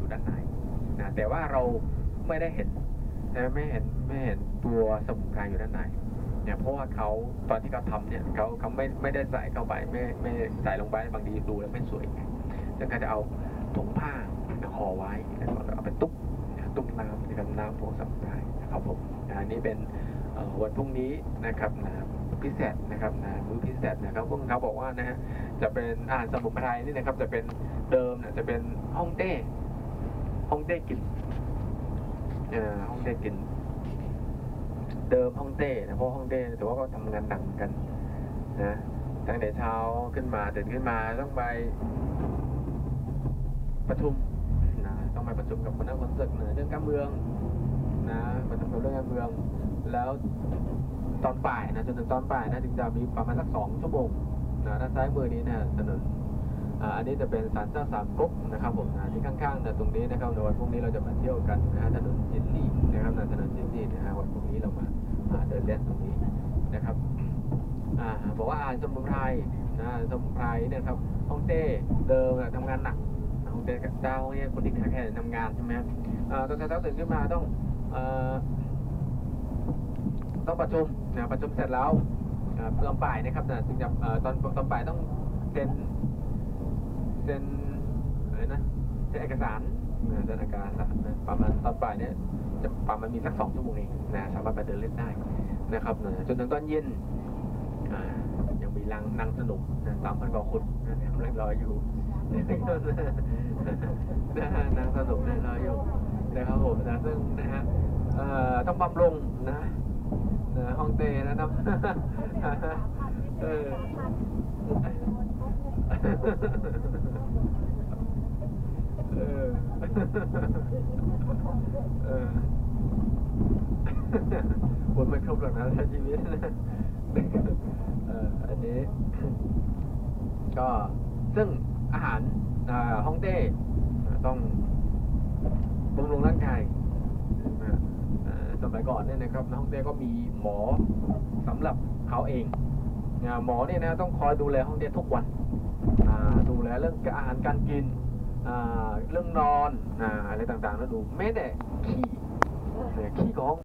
อยู่ด้านในนะแต่ว่าเราไม่ได้เห็นนะไม่เห็นไม่เห็นตัวสมุนไพรอยู่ด้านในเนี่ยเพราะว่าเขาตอนที่เขาทำเนี่ยเขาเขาไม่ไม่ได้ใส่เข้าไปไม่ไม่ใส่ลงไปบางทีดูแล้วไม่สวยไงแต่ก็จะเอาถุงผ้าห่อไว้แล้วก็เอาไปตุ๊บนะตุ๊บน้ำนะครับน้ำพวกสมุนไพรนะครับผมอันนี้เป็นวันพรุ่งนี้นะครับนะพิเศษนะครับนะมื้อพิเศษนะครับพวกเขาบอกว่านะฮะจะเป็นอาหารสมุนไพรนี่นะครับจะเป็นเดิมเนี่ยจะเป็นฮ่องเต้ ฮ่องเต้กินเออฮ่องเต้กิน เดิมฮ่องเต้นะเพราะฮ่องเต้แต่ว่าก็ทำงานหนักกัน นะตั้งแต่เช้าขึ้นมาตื่นขึ้นมาต้องไปประชุมนะต้องไปประชุมกับคณะคนศึกนะเรื่องการเมืองนะประชุมกับเรื่องการเมือง แล้วตอนบ่ายนะจนถึงตอนบ่ายนะถึงจะมีประมาณสักสองชั่วโมงนะด้านซ้ายมือนี้นะถนน อันนี้จะเป็นศาลเจ้าสามก๊กนะครับผมนะที่ข้างๆนะตรงนี้นะครับในวันพรุ่งนี้เราจะมาเที่ยวกันนะฮะถนนจินลี่นะครับถนนจินลี่นะฮะวันพรุ่งนี้เรามาเดินเล่นตรงนี้นะครับอบอกว่าอ่านสมุนไพรนะสมุนไพรเนี่ยครับฮ่องเต้เดิมทำงานหนักฮ่องเต้ดาวเนี่ยคนที่แค่ทำงานใช่ไหมตอนเช้าตื่นขึ้นมาต้องอต้องประชุมนะประชุมเสร็จแล้วอ่าตอนบ่ายนะครับนะถึงจะตอนตอนบ่ายต้องเซ็น ซ็นอะไรนะเซ็นเอกสารนะเซ็นเอกสารนะประมาณตอนบ่ายเนี่ยจะประมาณมีสักสองชั่วโมงเองนะสามารถไปเดินเล่นได้นะครับนะจนถึงตอนเย็นอ่ายังมีรังนั่งสนุกนะสามพันกว่าคนนะกำลังรออยู่นะนั่งสนุกนะรออยู่นะครับผมนะซึ่งนะฮะเอ่อต้องบำรุงนะเออห้องเต้นะครับเออเออ เออบนไม่ครบหรอกนะถ้าชีวิตนะเอออันนี้ ก็ซึ่งอาหารอ่าฮ่องเต้ต้องบำรุงร่างกายอ่อสมัยก่อนเนี่ยนะครับน้องเต้ก็มีหมอสำหรับเขาเองหมอเนี่ยนะต้องคอยดูแลห้องเต้ทุกวันดูแลเรื่องอาหารการกิน เรื่องนอนอ่าอะไรต่างๆแล้วดูแม้แต่ขี่เนี่ยขี่ของ